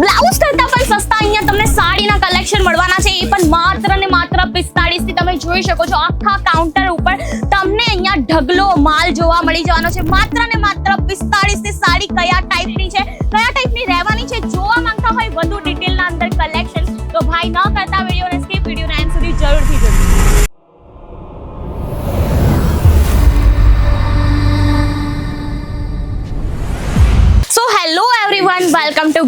Blouse કરતા પણ સસ્તા. અહીંયા તમને સાડીના કલેક્શન મળવાના છે. એ પણ માત્ર ને માત્ર પિસ્તાળીસથી તમે જોઈ શકો છો. આખા કાઉન્ટર ઉપર તમને અહીંયા ઢગલો માલ જોવા મળી જવાનો છે. માત્ર ને માત્ર પિસ્તાળીસથી સાડી કયા ટાઈપની છે? કયા ટાઈપની રહેવાની છે? જોવા માંગતા હોય વધુ ડિટેલના અંદર કલેક્શન તો ભાઈ ન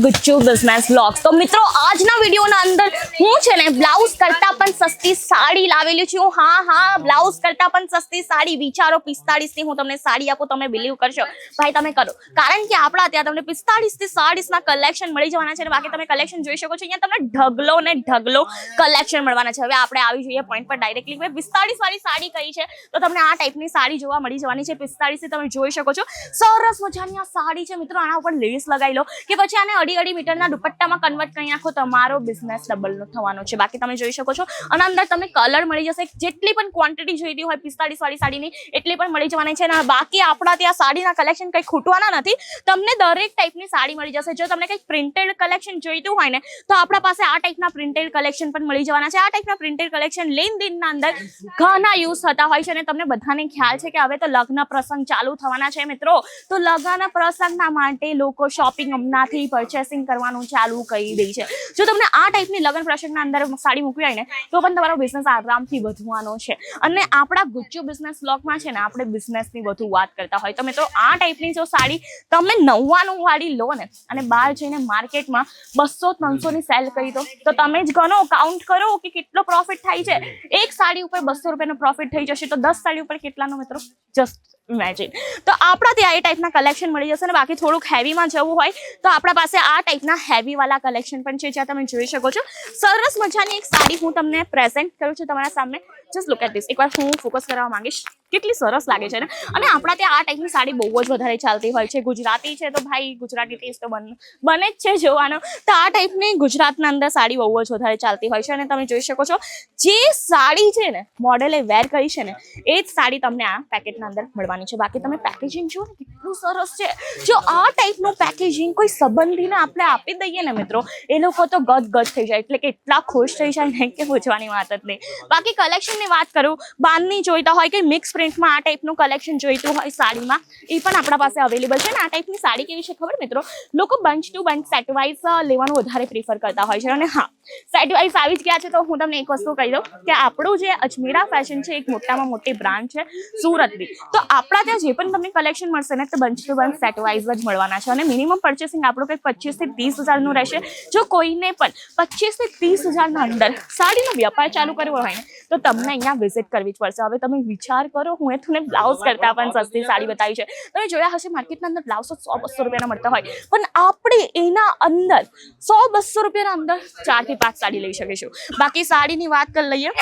ગુચ્ચુ બિઝનેસ વ્લોગ્સ તો મિત્રો, આજના વિડીયોના અંદર હું છે ને બ્લાઉઝ કરતા પણ સસ્તી સાડી લાવેલી છું. હા હા બ્લાઉઝ કરતા પણ સસ્તી સાડી. વિચારો પિસ્તાળીસની હું તમને સાડી આપું, તમે બિલીવ કરશો. ભાઈ, તમે કરો. કારણ કે આપણા ત્યાં તમને પિસ્તાળીસથી સાડીસ ના કલેક્શન મળી જવાના છે અને બાકી તમે કલેક્શન જોઈ શકો છો. અહીંયા તમને ઢગલો ને ઢગલો કલેક્શન મળવાના છે. હવે આપણે આવી જોઈએ પોઈન્ટ પર ડાયરેક્ટલી મેં પિસ્તાળીસ વાળી સાડી કઈ છે. તો તમને આ ટાઈપની સાડી જોવા મળી જવાની છે. પિસ્તાળીસથી તમે જોઈ શકો છો. સરસ મજાની આ સાડી છે. મિત્રો, આના ઉપર લેસ લગાવી લો. કે પછી આને અઢી અઢી મીટરના દુપટ્ટામાં કન્વર્ટ કરી નાખો તમારો બિઝનેસ ડબલનો થવાનો છે. બાકી તમે જોઈ શકો છો અને અંદર તમને કલર મળી જશે. જેટલી પણ ક્વોન્ટિટી જોઈતી હોય પિસ્તાળીસ વાળી સાડીની, એટલી પણ મળી જવાની છે. અને બાકી આપણા ત્યાં સાડીના કલેક્શન કંઈ ખૂટવાના નથી. તમને દરેક ટાઈપની સાડી મળી જશે. જો તમને કંઈક પ્રિન્ટેડ કલેક્શન જોઈતું હોય ને, તો આપણા પાસે આ ટાઈપના પ્રિન્ટેડ કલેક્શન પણ મળી જવાના છે. આ ટાઈપના પ્રિન્ટેડ કલેક્શન લેન લેનદેનના અંદર ઘણા યુઝ થતા હોય છે. અને તમને બધાને ખ્યાલ છે કે હવે તો લગ્ન પ્રસંગ ચાલુ થવાના છે, મિત્રો. તો લગ્ન પ્રસંગના માટે લોકો શોપિંગ હમણાંથી પરચેસિંગ કરવાનું ચાલુ કરી દે છે. જો તમને આ ટાઈપની લગ્ન પ્રસંગના અંદર સાડી મૂકવી હોય ને તો પણ તમારો બિઝનેસ આરામથી વધવાનો છે. અને આપણા ગુચ્ચુ બિઝનેસ બ્લોગમાં છે ને, આપણે બિઝનેસની વધુ વાત કરતા હોય. તો મિત્રો આ ટાઈપની જો સાડી, તમે નવ્વાણું વાળી લો ને, અને બહાર જઈને માર્કેટમાં બસો ત્રણસોની સેલ કરી દો, તો તમે જ ગણો કાઉન્ટ કરો કે કેટલો પ્રોફિટ થાય છે. એક સાડી ઉપર બસો રૂપિયાનો પ્રોફિટ થઈ જશે, તો દસ સાડી ઉપર કેટલાનો મિત્રો? જસ્ટ ઇમેજિન તો આપણા ત્યાં એ ટાઈપના કલેક્શન મળી જશે અને બાકી થોડુંક હેવીમાં જવું હોય, તો આપણા પાસે આ ટાઈપના હેવીવાલા કલેક્શન પણ છે, જ્યાં તમે જોઈ શકો છો. સરસ મજાની એક સાડી હું તમને પ્રેઝન્ટ કરું છું તમારા સામે. જસ્ટ લુક એટ ધીસ એકવાર હું ફોકસ કરવા માંગીશ. કેટલી સરસ લાગે છે ને? અને આપણા ત્યાં આ ટાઈપની સાડી બહુ જ વધારે ચાલતી હોય છે. ગુજરાતી છે તો ભાઈ, ગુજરાતી ટેસ્ટ તો બન જ છે જોવાનો. તો આ ટાઈપની ગુજરાતના અંદર સાડી બહુ જ વધારે ચાલતી હોય છે અને તમે જોઈ શકો છો, જે સાડી છે ને મોડેલે વેર કરી છે ને, એ જ સાડી તમને આ પેકેટના અંદર મળવાની છે. બાકી તમે પેકેજિંગ જુઓ ને, કેટલું સરસ છે. જો આ ટાઈપનું પેકેજિંગ કોઈ સંબંધીને આપણે આપી દઈએ ને મિત્રો, એ લોકો તો ગદ ગદ થઈ જાય. એટલે કે એટલા ખુશ થઈ જાય ને, કે પૂછવાની વાત જ નહીં. બાકી કલેક્શનની વાત કરું બાંધની જોઈતા હોય કે મિક્સ પ્રિન્ટમાં આ ટાઈપનું કલેક્શન જોઈતું હોય સાડીમાં, એ પણ આપણા પાસે અવેલેબલ છે. ને આ ટાઈપની સાડી કેવી છે ખબર? મિત્રો, લોકો bunch to bunch set wise લેવાનું વધારે પ્રિફર કરતા હોય છે. અને હા સેટ વાઇઝ આવી જ ગયા છે તો હું તમને એક વસ્તુ કહી દઉં કે આપણું જે અજમેરા ફેશન છે, એક મોટામાં મોટી બ્રાન્ડ છે, સુરતની. તો આપણા ત્યાં જે પણ તમને કલેક્શન મળશે ને, તો bunch to bunch set wise જ મળવાના છે. અને મિનિમમ પર્ચેસિંગ આપણું કંઈક પચીસથી ત્રીસ હજારનું રહેશે. જો કોઈને પણ પચીસથી ત્રીસ હજારના અંદર સાડીનો વ્યાપાર ચાલુ કરવો હોય ને તો તમને અહીંયા વિઝિટ કરવી જ પડશે. હવે તમે વિચાર કરો હું એ તમને બ્લાઉઝ કરતા પણ સસ્તી સાડી બતાવી છે. તમે જોયા હશે માર્કેટના અંદર બ્લાઉઝ સો બસો રૂપિયાના મળતા હોય. પણ આપણે એના અંદર સો બસો રૂપિયાના અંદર ચારથી પાંચ સાડી લઈ શકીશું. બાકી સાડીની વાત કરી લઈએ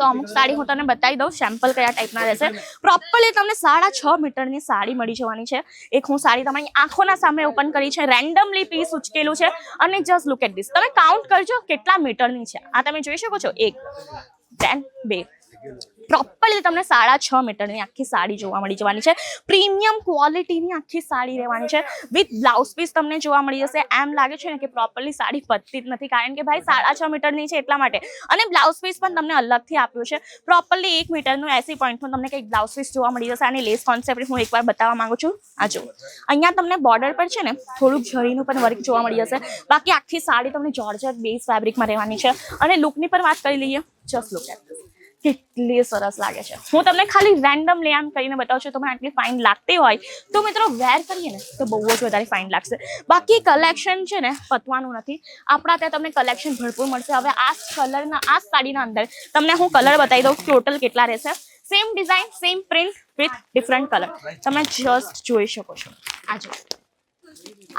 તો અમુક સાડી હું તમને બતાવી દઉં. સેમ્પલ કયા ટાઈપના રહેશે. પ્રોપરલી તમને સાડા છ મીટરની સાડી મળી જવાની છે. એક હું સાડી તમારી આંખોના સામે ઓપન કરી છે. રેન્ડમલી પીસ ઉચકેલું છે. અને જસ્ટ લુક એટ ધીસ તમે કાઉન્ટ કરજો કેટલા મીટરની છે. આ તમે જોઈ શકો છો? એક tráng biệt. પ્રોપરલી તમને સાડા છ મીટરની આખી સાડી જોવા મળી જવાની છે. પ્રીમિયમ ક્વોલિટીની આખી સાડી રહેવાની છે. વિથ બ્લાઉઝ પીસ તમને જોવા મળી જશે. એમ લાગે છે ને કે પ્રોપરલી સાડી પતતી જ નથી. કારણ કે ભાઈ સાડા છ મીટરની છે એટલા માટે. અને બ્લાઉઝ પીસ પણ તમને અલગથી આપ્યું છે. પ્રોપરલી એક મીટરનું એસી પોઈન્ટનું તમને કંઈક બ્લાઉઝ પીસ જોવા મળી જશે. અને લેસ કોન્સેપ્ટ હું એકવાર બતાવવા માંગુ છું. આ જો અહીંયા તમને બોર્ડર પર છે ને થોડુંક ઝરીનું પણ વર્ક જોવા મળી જશે. બાકી આખી સાડી તમને જોર્જર બેઝ ફેબ્રિકમાં રહેવાની છે. અને લુકની પણ વાત કરી લઈએ. જસ્ટ લુક એટ કેટલી સરસ લાગે છે. હું તમને ખાલી રેન્ડમ લે આમ કરીને બતાવું છું તમને આટલી ફાઇન લાગતી હોય તો મિત્રો વેર કરીએ ને, તો બહુ જ વધારે ફાઇન લાગશે. બાકી કલેક્શન છે ને, પતવાનું નથી. આપણા ત્યાં તમને કલેક્શન ભરપૂર મળશે. હવે આ કલરના આ સાડીના અંદર તમને હું કલર બતાવી દઉં ટોટલ કેટલા રહેશે. Same design same print with different colour તમે જસ્ટ જોઈ શકો છો. આ જો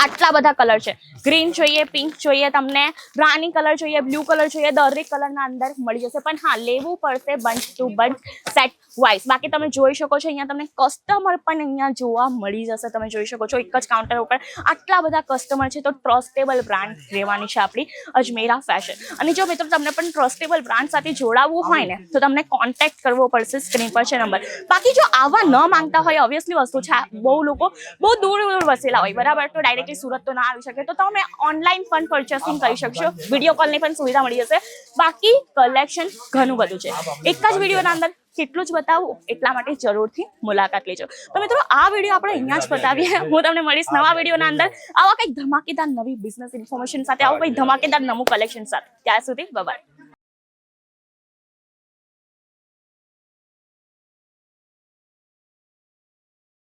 આટલા બધા કલર છે. ગ્રીન જોઈએ પિંક જોઈએ, તમને રાની કલર જોઈએ બ્લુ કલર જોઈએ, દરેક કલરના અંદર મળી જશે. પણ હા, લેવું પડશે bunch to bunch set wise બાકી તમે જોઈ શકો છો, અહીંયા તમને કસ્ટમર પણ અહીંયા જોવા મળી જશે. તમે જોઈ શકો છો, એક જ કાઉન્ટર ઉપર આટલા બધા કસ્ટમર છે. તો ટ્રસ્ટેબલ બ્રાન્ડ રહેવાની છે આપણી અજમેરા ફેશન અને જો મિત્રો તમને પણ ટ્રસ્ટેબલ બ્રાન્ડ સાથે જોડાવવું હોય ને, તો તમને કોન્ટેક્ટ કરવો પડશે સ્ક્રીન પર છે નંબર. બાકી જો આવા ન માંગતા હોય ઓબ્વિયસલી વસ્તુ છે બહુ લોકો બહુ દૂર દૂર વસેલા હોય, બરાબર? તો ડાયરેક્ટ ડાયરેક્ટલી સુરત તો ના આવી શકે. તો તમે ઓનલાઈન પણ પરચેસિંગ કરી શકશો. વીડિયો કોલની પણ સુવિધા મળી જશે. બાકી કલેક્શન ઘણું બધું છે. એક જ વિડીયોના અંદર કેટલું જ બતાવું? એટલા માટે જરૂરથી મુલાકાત લેજો. તો મિત્રો આ વીડિયો આપણે અહીંયા જ બતાવીએ. હું તમને મળીશ નવા વિડીયોના અંદર. આવા કંઈક ધમાકેદાર નવી બિઝનેસ ઇન્ફોર્મેશન સાથે આવું કંઈક ધમાકેદાર નવું કલેક્શન સાથે. ત્યાં સુધી બાય